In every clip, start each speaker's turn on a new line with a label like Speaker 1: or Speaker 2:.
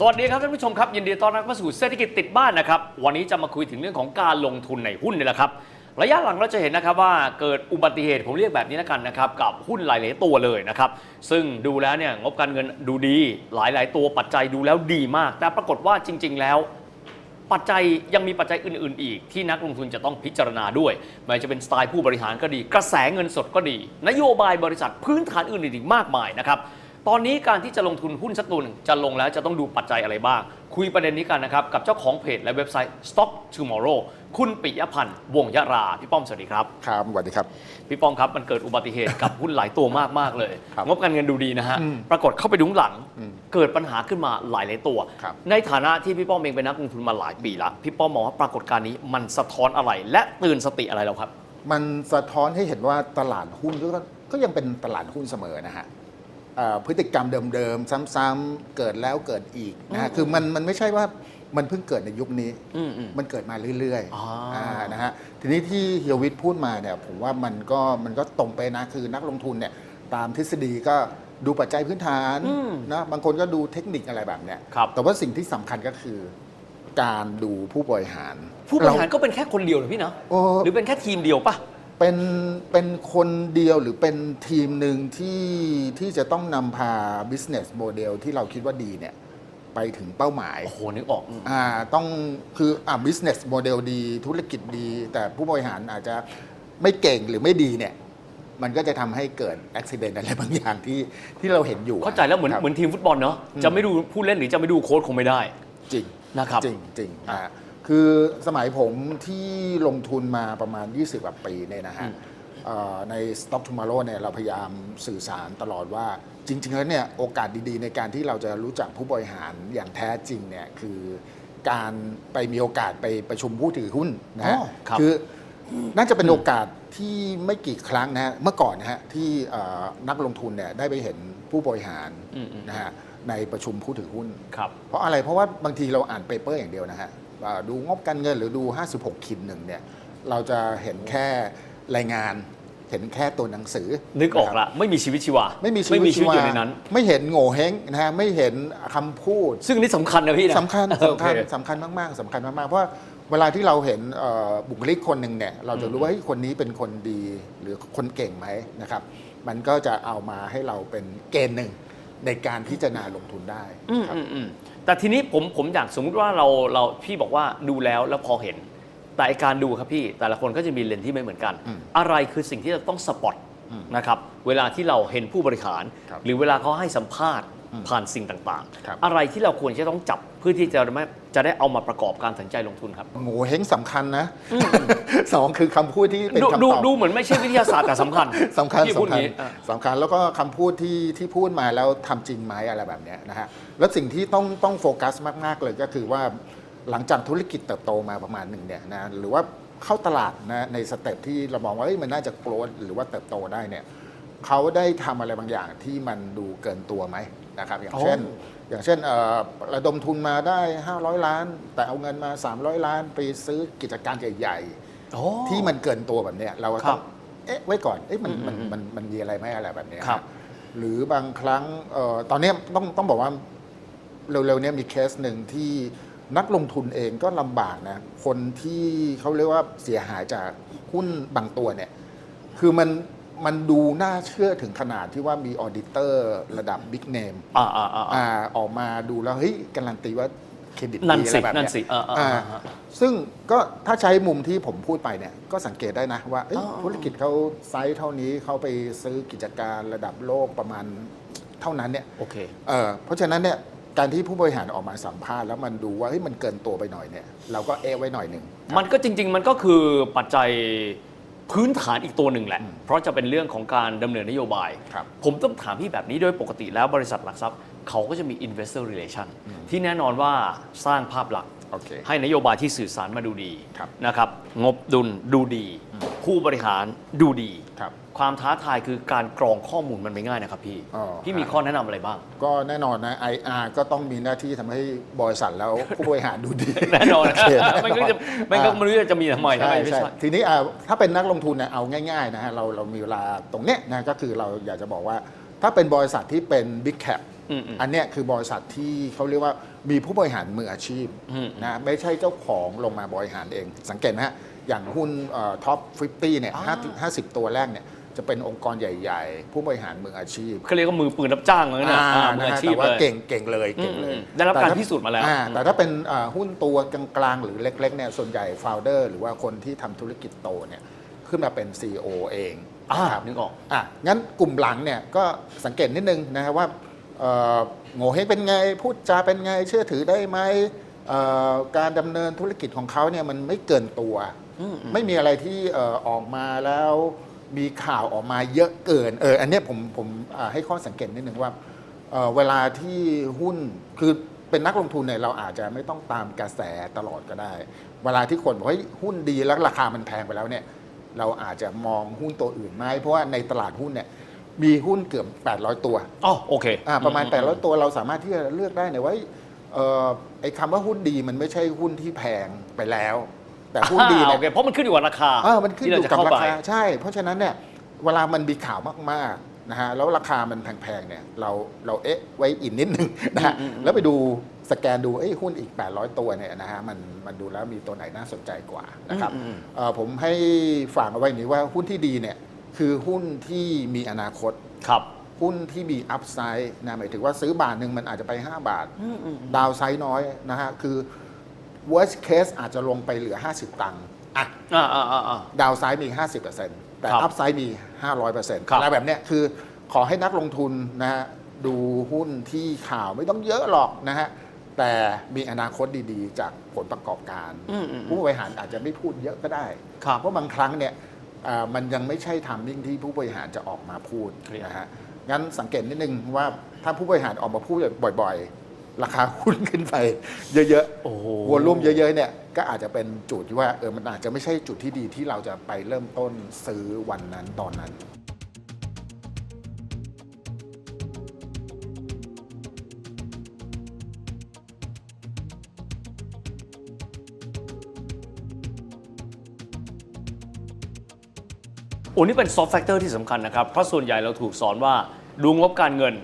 Speaker 1: สวัสดีครับท่านผู้ชมครับยินดีต้อนรับเข้าสู่เศรษฐกิจติดบ้านนะครับวันนี้จะมาคุยถึงเรื่องของการลงทุนในหุ้นนี่แหละครับระยะหลังเราจะเห็นนะครับว่าเกิดอุบัติเหตุผมเรียกแบบนี้แล้วกันนะครับกับหุ้นหลาย ๆ ตัวเลยนะครับซึ่งดูแล้วเนี่ยงบการเงินดูดี หลาย ๆ ตัวปัจจัยดูแล้วดีมาก แต่ปรากฏว่าจริง ๆ แล้ว ปัจจัยยังมีปัจจัยอื่น ๆ อีก ที่นักลงทุนจะต้องพิจารณาด้วยไม่ว่าจะเป็นสไตล์ผู้บริหารก็ดี กระแสเงินสดก็ดี นโยบายบริษัทพื้นฐานอื่นๆอีกมากมายนะครับ ตอนนี้การที่จะลงทุนหุ้นสักตัวหนึ่งจะลงแล้วจะต้องดูปัจจัยอะไรบ้าง คุยประเด็นนี้กันนะครับ กับเจ้าของเพจและเว็บไซต์ Stock Tomorrow คุณปิยพันธ์วงศ์ยะรา พี่ป้อมสวัสดีครับ
Speaker 2: ครับสวัสดีครับ
Speaker 1: พี่ป้อมครับมันเกิดอุบัติเหตุกับหุ้นหลายตัวมากมากๆเลย
Speaker 2: ครับ
Speaker 1: งบการเงินดูดีนะฮะ
Speaker 2: อืม
Speaker 1: ปรากฏเข้าไปดูข้างหลัง
Speaker 2: อืม
Speaker 1: เกิดปัญหาขึ้นมาหลายหลายๆตัว
Speaker 2: ครับ
Speaker 1: ในฐานะที่พี่ป้อมเองเป็นนักลงทุนมาหลายปีแล้วพี่ป้อมมองว่าปรากฏการณ์นี้มันสะท้อนอะไร และเตือนสติอะไรเราครับ
Speaker 2: มันสะท้อนให้เห็นว่าตลาดหุ้นก็ก็ยังเป็นตลาดหุ้นเสมอนะฮะเอ่อ พฤติกรรมเดิมๆ ซ้ำๆเกิดแล้วเกิดอีกนะฮะคือมันมันไม่ใช่ว่ามันเพิ่งเกิดในยุคนี้
Speaker 1: อืมอืม
Speaker 2: มันเกิดมาเรื่อย
Speaker 1: อ่า
Speaker 2: อ่านะฮะทีนี้ที่เฮียวิทย์พูดมาเนี่ยผมว่ามันก็มันก็ตรงไปนะคือนักลงทุนเนี่ยตามทฤษฎีก็ดูปัจจัยพื้นฐาน
Speaker 1: อืม
Speaker 2: นะบางคนก็ดูเทคนิคอะไรแบบเนี้ย
Speaker 1: ครับ
Speaker 2: แต่ว่าสิ่งที่สำคัญก็คือ การดูผู้บริหาร
Speaker 1: ผู้บริหารก็เป็นแค่คนเดียวเหรอพี่เนาะ
Speaker 2: โอ้
Speaker 1: หรือเป็นแค่ทีมเดียวปะ
Speaker 2: เป็นเป็นคนเดียวหรือเป็นทีมหนึ่งที่ที่จะต้องนำพา business model ที่เราคิดว่าดีเนี่ย ไปถึงเป้าหมาย
Speaker 1: โอ้โหนึกออกอืม
Speaker 2: อ่าต้องคืออ่า business model ดีธุรกิจดี แต่ผู้บริหารอาจจะไม่เก่งหรือไม่ดีเนี่ย มันก็จะทำให้เกิดอุบิเหตุอะไรบางอย่างที่ที่เราเห็นอยู่
Speaker 1: เข้าใจแล้วเหมือน
Speaker 2: ครับ
Speaker 1: เหมือนทีมฟุตบอลเนาะจะไม่ดูผู้เล่นหรือจะไม่ดูโค้ชคงไม่ได้
Speaker 2: จริง
Speaker 1: นะครับ
Speaker 2: จริงจริงนะฮะ คือสมัยผมที่ลงทุนมาประมาณ 20กว่าปีเนี่ยนะฮะ
Speaker 1: อืม
Speaker 2: เอ่อใน Stock Tomorrow เนี่ยเราพยายามสื่อสารตลอดว่าจริง ๆ แล้วเนี่ยโอกาสดีๆ ในการที่เราจะรู้จักผู้บริหารอย่างแท้จริงเนี่ยคือการไปมีโอกาสไปประชุมผู้ถือหุ้นนะฮะ
Speaker 1: อ๋อครับ
Speaker 2: คือน่าจะเป็นโอกาสที่ไม่กี่ครั้งนะฮะเมื่อก่อนนะฮะที่เอ่อนักลงทุนเนี่ยได้ไปเห็นผู้บริหาร
Speaker 1: อืมๆ
Speaker 2: นะฮะในประชุมผู้ถือหุ้น
Speaker 1: ครับ
Speaker 2: เพราะอะไรเพราะว่าบางทีเราอ่านเปเปอร์อย่างเดียวนะฮะอ่า ดูงบการเงินหรือดู 56คินหนึ่งเนี่ยเราจะเห็นแค่รายงานเห็นแค่ตัวหนังสือ
Speaker 1: นึกออกะ
Speaker 2: ครับ
Speaker 1: ละไม่มีชีวิตชีวา
Speaker 2: ไม่มีชี
Speaker 1: ไม่
Speaker 2: วิ
Speaker 1: มี
Speaker 2: ต
Speaker 1: ชีวิตอยู่ใน
Speaker 2: ชีวา
Speaker 1: นั้น
Speaker 2: ไม่เห็นโง่เฮงนะฮะไม่เห็นคำพูด
Speaker 1: ซึ่งนี่สำคัญนะพี่นะ
Speaker 2: สำคัญ
Speaker 1: โอ
Speaker 2: สำ
Speaker 1: เค
Speaker 2: คัญสำคัญมากๆสำคัญมากๆเพราะว่าเวลาที่เราเห็นเอ่อบุคลิกคนหนึ่งเนี่ยเราจะรู้ว่าเฮ้ยคนนี้เป็นคนดีหรือคนเก่งไหมนะครับ มันก็จะเอามาให้เราเป็นเกณฑ์หนึ่งในการพิจารณาลงทุนได้
Speaker 1: อืม
Speaker 2: ครับ
Speaker 1: อืมอืม แต่ทีนี้ผมผมอยากสมมุติว่าเราเราพี่บอกว่าดูแล้วแล้วพอเห็น แต่ไอ้การดูครับพี่แต่ละคนก็จะมีเลนส์ที่ไม่เหมือนกัน
Speaker 2: อืม
Speaker 1: อะไรคือสิ่งที่เราต้องสปอต
Speaker 2: อืม
Speaker 1: นะครับเวลาที่เราเห็นผู้บริหาร
Speaker 2: ครับ
Speaker 1: หรือเวลาเขาให้สัมภาษณ์
Speaker 2: อืม
Speaker 1: ผ่านสิ่งต่าง
Speaker 2: ครับ
Speaker 1: ๆ อะไรที่เราควรจะต้องจับเพื่อที่จะไม่จะได้เอามาประกอบการตัดสินใจลงทุนครับ
Speaker 2: โง่เฮงสำคัญนะสองคือคำพูดที่เป็น
Speaker 1: ดู
Speaker 2: คำ
Speaker 1: ดู
Speaker 2: ตอบ
Speaker 1: ดูเหมือนไม่ใช่วิทยาศาสตร์แต่สำคัญ
Speaker 2: สำคัญ
Speaker 1: พี่พูด
Speaker 2: สำคัญ
Speaker 1: งี้อะ
Speaker 2: สำคัญแล้วก็คำพูดที่ที่พูดมาแล้วทำจริงไหมอะไรแบบเนี้ยนะฮะแล้วสิ่งที่ต้องต้องโฟกัสมาก ๆ เลยก็คือว่าหลังจากธุรกิจเติบโตมาประมาณหนึ่งเนี่ยนะหรือว่าเข้าตลาดนะในสเต็ปที่เรามองว่าเอ้ยมันน่าจะโกรธหรือว่าเติบโตได้เนี่ย เขาได้ทำอะไรบางอย่างที่มันดูเกินตัวไหมนะครับอย่างเช่น
Speaker 1: โอ้
Speaker 2: อย่างเช่นเอ่อระดมทุนมาได้ 500 ล้าน แต่เอาเงินมา 300 ล้าน ไปซื้อกิจการใหญ่ๆ
Speaker 1: โอ้
Speaker 2: ที่มันเกินตัวแบบเนี้ยเราก็
Speaker 1: ครั
Speaker 2: ต้อบงเอ๊ะไว้ก่อนเอ๊ะมันมัน
Speaker 1: อืม
Speaker 2: มันมันมีอะไรไหมอะไรแบบเนี้ย
Speaker 1: ครับ
Speaker 2: หรือบางครั้งเอ่อตอนเนี้ยต้องต้องบอกว่า เร็วๆเนี้ยมีเคสหนึ่งที่นักลงทุนเองก็ลำบากนะ คนที่เขาเรียกว่าเสียหายจากหุ้นบางตัวเนี่ย คือมัน มันดูน่าเชื่อถึงขนาดที่ว่ามีออดิเตอร์ระดับบิ๊กเนม
Speaker 1: อ่าอ่าอ่าอ่า
Speaker 2: อ่าออกมาดูแล้ว เฮ้ย การันตีว่าเครดิต
Speaker 1: นั่น
Speaker 2: ดีอะ
Speaker 1: สิ
Speaker 2: ไรแบบ
Speaker 1: นั่
Speaker 2: เนี้
Speaker 1: น
Speaker 2: ย
Speaker 1: สิอ่าอ่า
Speaker 2: อ่า
Speaker 1: อ่า
Speaker 2: ซึ่งก็ถ้าใช้มุมที่ผมพูดไปเนี่ย ก็สังเกตได้นะว่าเอ้ย
Speaker 1: อ๋อ
Speaker 2: ธุรกิจเขาไซส์เท่านี้เขาไปซื้อกิจการระดับโลกประมาณเท่านั้นเนี่ย
Speaker 1: โอเค
Speaker 2: เออเพราะฉะนั้นเนี่ยการที่ผู้บริหารออกมาสัมภาษณ์แล้วมันดูว่าเฮ้ยมันเกินตัวไปหน่อยเนี่ย เราก็เอะไว้หน่อยหนึ่ง
Speaker 1: มันก็จริง ๆ มันก็คือปัจจัย พื้นฐานอีกตัวหนึ่งแหละ
Speaker 2: อืม
Speaker 1: เพราะจะเป็นเรื่องของการดำเนินนโยบาย
Speaker 2: ครับ
Speaker 1: ผมต้องถามพี่แบบนี้โดยปกติแล้วบริษัทหลักทรัพย์เขาก็จะมี investor relation
Speaker 2: อืม
Speaker 1: ที่แน่นอนว่าสร้างภาพลักษณ์
Speaker 2: โอเค
Speaker 1: ให้นโยบายที่สื่อสารมาดูดี
Speaker 2: ครับ
Speaker 1: นะครับงบดุลดูดี
Speaker 2: อืม
Speaker 1: ผู้บริหารดูดี
Speaker 2: ครับ
Speaker 1: ความท้าทายคือการกรองข้อมูลมันไม่ง่ายนะครับพี่
Speaker 2: อ๋อ
Speaker 1: พี่มีข้อแนะนำอะไรบ้าง
Speaker 2: ก็แน่นอนนะ IR ก็ต้องมีหน้าที่ทำให้บริษัทแล้วผู้บริหารดูดี
Speaker 1: แน่นอน
Speaker 2: โเค
Speaker 1: มันก็จะมันก็ไม่รู้จะมีทำไมทำไมไม่
Speaker 2: ใช่
Speaker 1: ใช่
Speaker 2: ทีนี้อะถ้าเป็นนักลงทุนเนี่ยเอาง่ายๆนะฮะเราเรามีเวลาตรงเนี้ยนะก็คือเราอยากจะบอกว่า ถ้าเป็นบริษัทที่เป็น Big Cap
Speaker 1: อืมอืม
Speaker 2: อันเนี้ยคือบริษัทที่เขาเรียกว่ามีผู้บริหารมืออาชีพ
Speaker 1: อืม
Speaker 2: นะไม่ใช่เจ้าของลงมาบริหารเอง สังเกตไหมฮะ อย่างหุ้นท็อป 50 เนี่ย
Speaker 1: อ่า
Speaker 2: ห้าสิบตัวแรกเนี่ยจะเป็นองค์กรใหญ่ ๆ ผู้บริหารมืออาชีพ
Speaker 1: เขาเรียกว่ามือปืนรับจ้างเลยนะ
Speaker 2: อ่า
Speaker 1: อ่ามือ
Speaker 2: นะฮะ
Speaker 1: อาชีพ
Speaker 2: แต่ว่า
Speaker 1: เลย
Speaker 2: เก่งเก่งเลยเก่งเลย
Speaker 1: อืมอืมได้รับ
Speaker 2: แต่
Speaker 1: การ
Speaker 2: ถ้
Speaker 1: พิสูจน์มาแล้ว
Speaker 2: อ่แต่ถ้าเป็นอ่าหุ้นตัวกลางๆ หรือเล็กๆเนี่ยส่วนใหญ่โฟลเดอร์หรือว่าคนที่ทำธุรกิจโตเนี่ยขึ้นมาเป็น CEO เอง
Speaker 1: อ่า
Speaker 2: นะครับ
Speaker 1: นึกออก
Speaker 2: อะงั้นกลุ่มหลังเนี่ยก็สังเกตนิดนึงนะครับว่าเอ่อโง่เฮงเป็นไงพูดจาเป็นไงเชื่อถือได้ไหมเอ่อการดำเนินธุรกิจของเขาเนี่ยมันไม่เกินตัว
Speaker 1: อืม
Speaker 2: ไม่มีอะไรที่เอ่อออกมาแล้วมีข่าวออกมาเยอะเกินเอออันเนี้ยผมผมอ่าให้ข้อสังเกตนิดนึงว่าเอ่อเวลาที่หุ้นคือเป็นนักลงทุนเนี่ยเราอาจจะไม่ต้องตามกระแสตลอดก็ได้ เวลาที่คนบอกเฮ้ยหุ้นดีแล้วราคามันแพงไปแล้วเนี่ย เราอาจจะมองหุ้นตัวอื่นไหมเพราะว่าในตลาดหุ้นเนี่ยมีหุ้นเกือบ 800 ตัว
Speaker 1: อ๋อโอเค
Speaker 2: อ่าประมาณ
Speaker 1: อื
Speaker 2: 800 ตัวเราสามารถที่จะเลือกได้เนี่ยว่าเอ่อไอ้คำว่าหุ้นดีมันไม่ใช่หุ้นที่แพงไปแล้ว แต่หุ้นดี
Speaker 1: อ่า
Speaker 2: เนี่
Speaker 1: โอยเคเพราะมันขึ้นอยู่กับราคา
Speaker 2: เออมันขึ้นอ
Speaker 1: ที่
Speaker 2: ยู่
Speaker 1: เราจะ
Speaker 2: กับ
Speaker 1: เข้า
Speaker 2: รา
Speaker 1: ไป
Speaker 2: คาใช่ เพราะฉะนั้นเนี่ยเวลามันมีข่าวมากๆนะฮะแล้วราคามันแพงๆเนี่ยเราเราเอ๊ะไว้อีกนิดนึงนะฮะ
Speaker 1: อืมอืม
Speaker 2: แล้วไปดูสแกนดูเอ้ยหุ้นอีก 800 ตัวเนี่ยนะฮะมันมันดูแล้วมีตัวไหนน่าสนใจกว่านะครับ
Speaker 1: อืมอืม
Speaker 2: เอ่อผมให้ฝากเอาไว้อย่างนี้ว่าหุ้นที่ดีเนี่ยคือหุ้นที่มีอนาคต
Speaker 1: ครับ
Speaker 2: หุ้นที่มีอัพไซด์นะหมายถึงว่าซื้อบาทหนึ่งมันอาจจะไป 5 บาท
Speaker 1: อืมอืม
Speaker 2: ดาวไซด์น้อยนะฮะ คือ worst case อาจจะลงไปเหลือ 50 ตังค์อะ
Speaker 1: อ่าอ่าอ่าอ่า
Speaker 2: ดาวไซด์มี 50%แต่
Speaker 1: ครับ
Speaker 2: อัพไซด์มี 500%
Speaker 1: ครับ
Speaker 2: อะไรแบบเนี้ยคือขอให้นักลงทุนนะฮะดูหุ้นที่ข่าวไม่ต้องเยอะหรอกนะฮะ แต่มีอนาคตดีๆ จากผลประกอบการ
Speaker 1: อืมอืม
Speaker 2: ผู้บริหารอาจจะไม่พูดเยอะก็ได้
Speaker 1: ครับ
Speaker 2: เพราะบางครั้งเนี่ยอ่ามันยังไม่ใช่ทามมิ่งที่ผู้บริหารจะออกมาพูด
Speaker 1: เคลียร์
Speaker 2: นะฮะ งั้นสังเกตนิดนึงว่าถ้าผู้บริหารออกมาพูดบ่อยๆ ราคาหุ้นขึ้นไปเยอะ
Speaker 1: โอ้โห
Speaker 2: ๆวอลุ่มเยอะๆเนี่ยก็อาจจะเป็นจุดที่ว่าเออมันอาจจะไม่ใช่จุดที่ดีที่เราจะไปเริ่มต้นซื้อวันนั้นตอนนั้น
Speaker 1: โอ้นี่เป็นซอฟต์แฟกเตอร์ที่สำคัญนะครับ เพราะส่วนใหญ่เราถูกสอนว่าดูงบการเงิน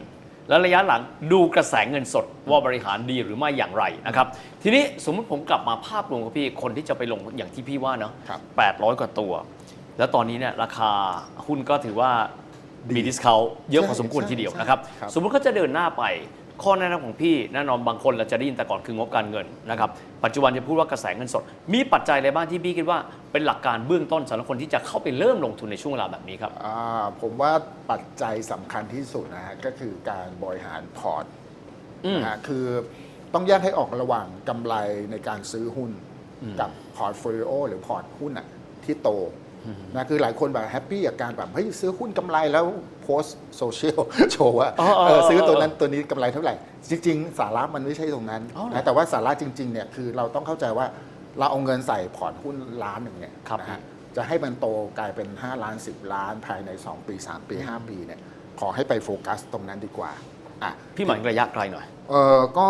Speaker 1: และระยะหลังดูกระแสเงินสดว่าบริหารดีหรือไม่อย่างไรนะครับ ทีนี้สมมติผมกลับมาภาพรวมครับพี่คนที่จะไปลงอย่างที่พี่ว่าเนาะ
Speaker 2: ครับ
Speaker 1: 800กว่าตัว แล้วตอนนี้เนี่ยราคาหุ้นก็ถือว่ามีดิสคาเยอะพอสมควร
Speaker 2: ใช่
Speaker 1: ทีเดียว
Speaker 2: ใช่
Speaker 1: นะครับ
Speaker 2: ครับ
Speaker 1: สมมุติเขาจะเดินหน้าไป ข้อแนะนำของพี่แน่นอนบางคนเราจะได้ยินแต่ก่อนคืองบการเงินนะครับปัจจุบันจะพูดว่ากระแสเงินสด มีปัจจัยอะไรบ้างที่พี่คิดว่าเป็นหลักการเบื้องต้นสำหรับคนที่จะเข้าไปเริ่มลงทุนในช่วงเวลาแบบนี้ครับ
Speaker 2: อ่าผมว่าปัจจัยสำคัญที่สุดนะฮะก็คือการบริหารพอร์ต
Speaker 1: อืม
Speaker 2: นะฮะคือต้องแยกให้ออกระหว่างกำไรในการซื้อหุ้น
Speaker 1: อืม
Speaker 2: กับพอร์ตโฟลิโอหรือพอร์ตหุ้นอะที่โต นะคือหลายคนแบบแฮปปี้กับการแบบเฮ้ยซื้อหุ้นกำไรแล้วโพสโซเชียลโชว์ว่า
Speaker 1: อ๋ออ๋อ
Speaker 2: เออซื้อตัว
Speaker 1: อ๋อ
Speaker 2: นั้นตัวนี้กำไรเท่าไหร่ จริง ๆ สาระมันไม่ใช่ตรงนั้น
Speaker 1: อ๋อเหรอ
Speaker 2: นะแต่ว่าสาระจริงๆเนี่ยคือเราต้องเข้าใจว่าเราเอาเงินใส่พอร์ตหุ้นล้านหนึ่งเนี่ย
Speaker 1: ครับ
Speaker 2: นะฮะจะให้มันโตกลายเป็น 5 ล้าน 10 ล้านภายใน 2 ปี 3 ปี 5 ปีเนี่ยขอให้ไปโฟกัสตรงนั้นดีกว่าอะ
Speaker 1: พี่หมายถึงระยะไกลหน่อย
Speaker 2: เออก็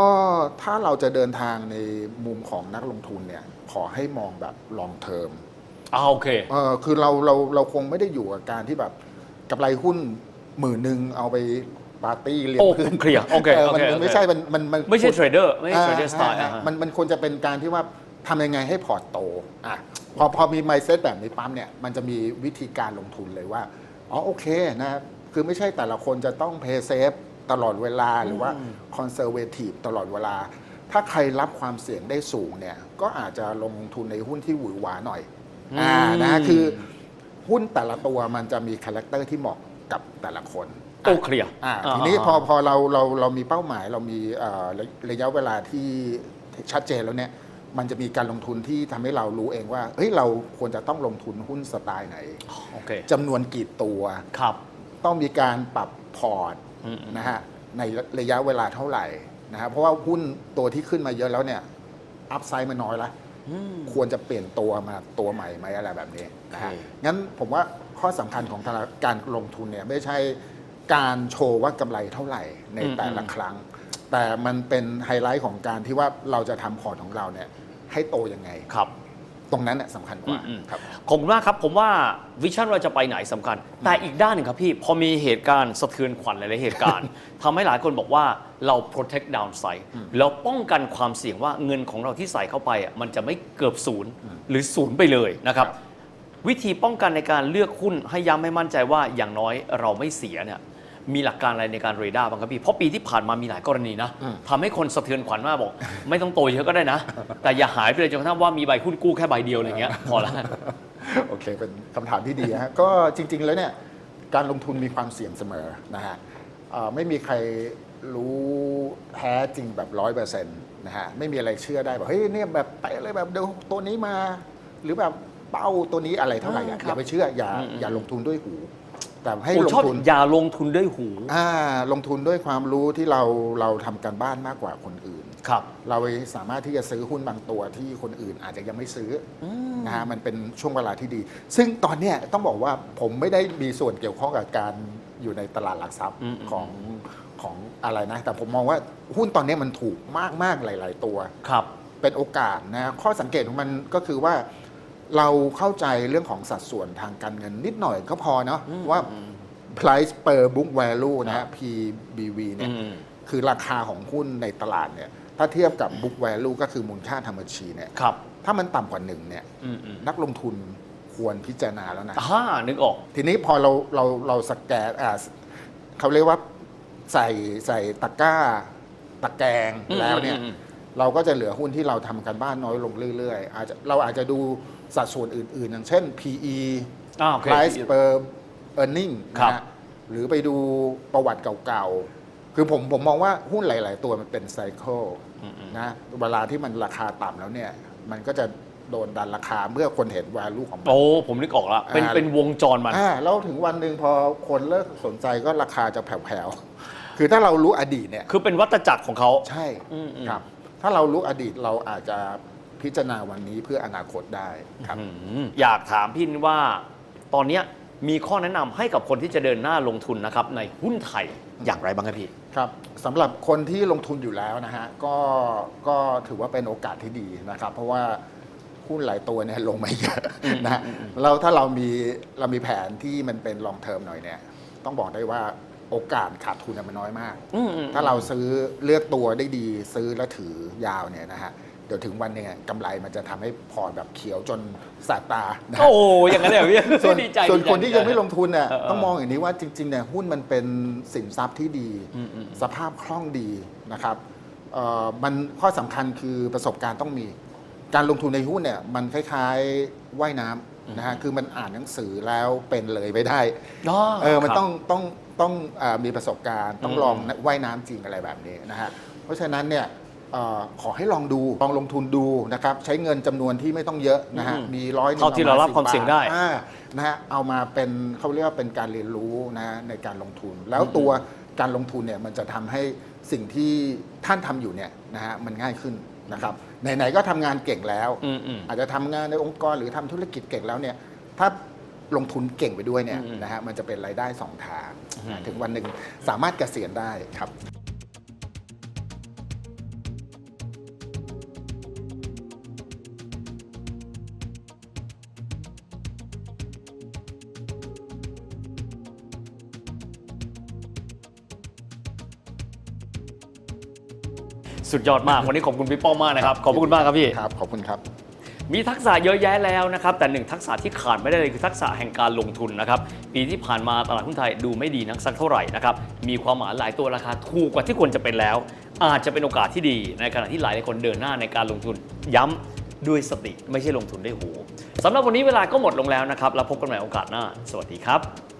Speaker 2: ถ้าเราจะเดินทางในมุมของนักลงทุนเนี่ยขอให้มองแบบ long term
Speaker 1: อ่าโอเค
Speaker 2: เออคือเราเราเราคงไม่ได้อยู่กับการที่แบบกำไรหุ้นหมื่นหนึ่งเอาไปปาร์ตี้เลี้ยง
Speaker 1: โอ้
Speaker 2: เพื่อน
Speaker 1: เคลียร์โอเค
Speaker 2: เออ
Speaker 1: โอ
Speaker 2: มัน
Speaker 1: เค
Speaker 2: มัน
Speaker 1: โอเค
Speaker 2: ไม่ใช่มันมันมัน
Speaker 1: ไม่ใช่เทรดเดอร์ไม่ใช่เทรดเดอร์สไตล์
Speaker 2: อ่าอ่ามันมันควรจะเป็นการที่ว่าทำยังไงให้พอร์ตโตอะพอพอมี mindset แบบนี้ปั๊มเนี่ยมันจะมีวิธีการลงทุนเลยว่าอ๋อโอเคนะคือไม่ใช่แต่ละคนจะต้อง pay safe ตลอดเวลาหรือว่า conservative ตลอดเวลา ถ้าใครรับความเสี่ยงได้สูงเนี่ยก็อาจจะลงทุนในหุ้นที่หวือหวาหน่อย อ่านะคือหุ้นแต่ละตัวมันจะมีคาแรคเตอร์ที่เหมาะกับแต่ละคน
Speaker 1: โอ้เคลียร์
Speaker 2: อ่า
Speaker 1: อ่า
Speaker 2: ทีนี้
Speaker 1: อ่า
Speaker 2: พอพอเราเราเรามีเป้าหมายเรามีเอ่อระระยะเวลาที่ชัดเจนแล้วเนี่ย มันจะมีการลงทุนที่ทำให้เรารู้เองว่าเฮ้ยเราควรจะต้องลงทุนหุ้นสไตล์ไหน
Speaker 1: โอเค
Speaker 2: จำนวนกี่ตัว
Speaker 1: ครับ
Speaker 2: ต้องมีการปรับพอร์ต
Speaker 1: อืมอืม
Speaker 2: นะฮะในระยะเวลาเท่าไหร่นะฮะเพราะว่าหุ้นตัวที่ขึ้นมาเยอะแล้วเนี่ยอัพไซด์มันน้อยละ
Speaker 1: อืม
Speaker 2: ควรจะเปลี่ยนตัวมาตัวใหม่ไหมอะไรแบบนี้นะฮะ
Speaker 1: โอเค
Speaker 2: งั้นผมว่าข้อสำคัญของการลงทุนเนี่ยไม่ใช่การโชว์ว่ากำไรเท่าไหร่ในแต่ละครั้ง แต่มันเป็นไฮไลท์ของการที่ว่าเราจะทำพอร์ตของเราเนี่ยให้โตยังไง
Speaker 1: ครับ
Speaker 2: ตรงนั้นน่ะสำคัญกว่า
Speaker 1: อืม
Speaker 2: ครับ
Speaker 1: ขอบคุณมากครับผมว่าวิชั่นเราจะไปไหนสำคัญ แต่อีกด้านหนึ่งครับพี่ พอมีเหตุการณ์สะเทือนขวัญหลายๆเหตุการณ์ ทำให้หลายคนบอกว่าเรา protect downside เราป้องกันความเสี่ยงว่าเงินของเราที่ใส่เข้าไปอะมันจะไม่เกือบศูนย์หรือศูนย์ไปเลยนะครับ
Speaker 2: ครับ
Speaker 1: วิธีป้องกันในการเลือกหุ้นให้ย้ำให้มั่นใจว่าอย่างน้อยเราไม่เสียเนี่ย มีหลักการอะไรในการเรดาร์บ้างครับพี่ เพราะปีที่ผ่านมามีหลายกรณีนะทำให้คนสะเทือนขวัญมากบอก ไม่ต้องโตเยอะก็ได้นะ แต่อย่าหายไปเลยจนกระทั่งว่ามีใบหุ้นกู้แค่ใบเดียวอะไรเงี้ยพอละ
Speaker 2: โอเค เป็นคำถามที่ดีฮะก็จริง ๆ แล้วเนี่ยการลงทุนมีความเสี่ยงเสมอนะฮะเอ่อไม่มีใครรู้แท้จริงแบบร้อยเปอร์เซ็นต์นะฮะไม่มีอะไรเชื่อได้แบบเฮ้ยเนี่ยแบบไปเลยแบบเดี๋ยวตัวนี้มา หรือแบบเป้าตัวนี้อะไรเท่าไหร่อะ
Speaker 1: อืมครับ
Speaker 2: อย่าไปเชื่ออย่า
Speaker 1: อืม
Speaker 2: อย่าลงทุนด้วยหู แต่ให้
Speaker 1: ผม
Speaker 2: ลง
Speaker 1: ชอบ
Speaker 2: ทุน
Speaker 1: อย่าลงทุนด้วยหู
Speaker 2: อ่าลงทุนด้วยความรู้ที่เราเราทำการบ้านมากกว่าคนอื่น
Speaker 1: ครับ
Speaker 2: เราสามารถที่จะซื้อหุ้นบางตัวที่คนอื่นอาจจะยังไม่ซื้ออนะฮะมันเป็นช่วงเวลาที่ดี ซึ่งตอนเนี้ยต้องบอกว่าผมไม่ได้มีส่วนเกี่ยวข้องกับการอยู่ในตลาดหลักทรัพย์
Speaker 1: อืม
Speaker 2: ของของอะไรนะ แต่ผมมองว่าหุ้นตอนเนี้ยมันถูกมากมากๆหลาย ๆ ตัว
Speaker 1: ครับ
Speaker 2: เป็นโอกาสนะ ข้อสังเกตของมันก็คือว่า เราเข้าใจเรื่องของสัดส่วนทางการเงินนิดหน่อยก็พอเนาะว่า price per book value นะฮะ PBV เนี่ย
Speaker 1: อืม
Speaker 2: คือราคาของหุ้นในตลาดเนี่ยถ้าเทียบกับ book value ก็คือมูลค่าทางบัญชีเนี่ย
Speaker 1: ครับ
Speaker 2: ถ้ามันต่ำกว่าหนึ่งเนี่ย
Speaker 1: อืมอืม
Speaker 2: นักลงทุนควรพิจารณาแล้วนะ
Speaker 1: อ่านึกออก
Speaker 2: ทีนี้พอเราเราเราสแกนอ่าเขาเรียกว่าใส่ใส่ตะกร้าตะแกรง
Speaker 1: อืม
Speaker 2: แล้วเนี่ย
Speaker 1: อืมอืม
Speaker 2: เราก็จะเหลือหุ้นที่เราทำกันบ้านน้อยลงเรื่อยๆอาจจะเราอาจจะดู สัดส่วนอื่นๆ อย่างเช่น PE
Speaker 1: อ่าโอเค
Speaker 2: price per earning
Speaker 1: ครับ
Speaker 2: นะฮะหรือไปดูประวัติเก่าๆ คือผมผมมองว่าหุ้นหลาย ๆ ตัวมันเป็นไซเคิลนะเวลาที่มันราคาต่ำแล้วเนี่ย มันก็จะโดนดันราคาเมื่อคนเห็น value ของมัน
Speaker 1: โอ้ผมนึกออกแล้วเป็น
Speaker 2: อ่า
Speaker 1: เป็นวงจรมัน
Speaker 2: อ่าแล้วถึงวันหนึ่งพอคนเลิกสนใจก็ราคาจะแผ่วๆ คือถ้าเรารู้อดีตเนี่ย
Speaker 1: คือเป็นวัตจักรของเขา
Speaker 2: ใช่
Speaker 1: อืมอืม
Speaker 2: ครับ ถ้าเรารู้อดีตเราอาจจะ พิจารณาวันนี้เพื่ออนาคตได้ครับ
Speaker 1: อืมอยากถามพี่นิดว่าตอนเนี้ยมีข้อแนะนำให้กับคนที่จะเดินหน้าลงทุนนะครับในหุ้นไทยอย่างไรบ้างครับพี่
Speaker 2: ครับสำหรับคนที่ลงทุนอยู่แล้วนะฮะก็ก็ถือว่าเป็นโอกาสที่ดีนะครับ เพราะว่าหุ้นหลายตัวเนี่ยลงมาเยอะนะฮะแล้วถ้าเรามีเรามีแผนที่มันเป็น long term หน่อยเนี่ย ต้องบอกได้ว่าโอกาสขาดทุนเนี่ยมันน้อยมาก
Speaker 1: อืมอืม
Speaker 2: ถ้าเราซื้อเลือกตัวได้ดีซื้อแล้วถือยาวเนี่ยนะฮะ เดี๋ยวถึงวันหนึงอะกำไรมันจะทำให้พอร์ตแบบเขียวจนสาดตานะฮะ
Speaker 1: โอ้อย่างนั้นเลยเหรอพี่
Speaker 2: ส่วน
Speaker 1: ดีใจ
Speaker 2: ส่วน
Speaker 1: ดีใจ
Speaker 2: คนที่ยังไม่
Speaker 1: ดีใจ
Speaker 2: ลงทุนเนี่ย
Speaker 1: เออเออ
Speaker 2: ต้องมองอย่างนี้ว่าจริงๆเนี่ยหุ้นมันเป็นสินทรัพย์ที่ดี
Speaker 1: อืมอืม
Speaker 2: สภาพคล่องดีนะครับเอ่อมันข้อสำคัญคือประสบการณ์ต้องมี การลงทุนในหุ้นเนี่ยมันคล้ายๆว่ายน้ำนะฮะคือมันอ่านหนังสือแล้วเป็นเลยไม่ได้
Speaker 1: อ๋อ
Speaker 2: เออมัน
Speaker 1: ครับ
Speaker 2: ต้องต้องต้องเออมีประสบการณ์ ต้อง
Speaker 1: อืม
Speaker 2: ลองว่ายน้ำจริงอะไรแบบนี้นะฮะเพราะฉะนั้นเนี่ย เออขอให้ลองดู ลองลงทุนดูนะครับใช้เงินจำนวนที่ไม่ต้องเยอะนะฮะ
Speaker 1: อืม
Speaker 2: มีร้อยหนึ่ง
Speaker 1: เท่าที่เรารับ
Speaker 2: อ
Speaker 1: ความเสี่ยงได้
Speaker 2: อ่านะฮะเอามาเป็นเขาเรียกว่าเป็นการเรียนรู้นะในการลงทุน แล้วตัวการลงทุนเนี่ยมันจะทำให้สิ่งที่ท่านทำอยู่เนี่ยนะฮะมันง่ายขึ้นนะครับไหนๆก็ทำงานเก่งแล้ว
Speaker 1: อืมอืม
Speaker 2: อาจจะทำงานในองค์กรหรือทำธุรกิจเก่งแล้วเนี่ยถ้าลงทุนเก่งไปด้วยเนี่ย
Speaker 1: อืม
Speaker 2: นะฮะมันจะเป็นรายได้สองทาง
Speaker 1: อืม
Speaker 2: ถึงวันหนึ่งสามารถเกษียณได้ครับ
Speaker 1: สุดยอดมาก วันนี้ขอบคุณพี่ป้อมมากนะครับ ขอบพระคุณมากครับพี่
Speaker 2: ครับ ขอบคุณครับ
Speaker 1: มีทักษะเยอะแยะแล้วนะครับ แต่หนึ่งทักษะที่ขาดไม่ได้เลยคือทักษะแห่งการลงทุนนะครับ ปีที่ผ่านมาตลาดหุ้นไทยดูไม่ดีนักสักเท่าไหร่นะครับ มีความหมายหลายตัวราคาถูกกว่าที่ควรจะเป็นแล้ว อาจจะเป็นโอกาสที่ดี ในขณะที่หลายคนเดินหน้าในการลงทุน ย้ำด้วยสติไม่ใช่ลงทุนด้วยหูสำหรับวันนี้เวลาก็หมดลงแล้วนะครับ แล้วพบกันใหม่โอกาสหน้า สวัสดีครับ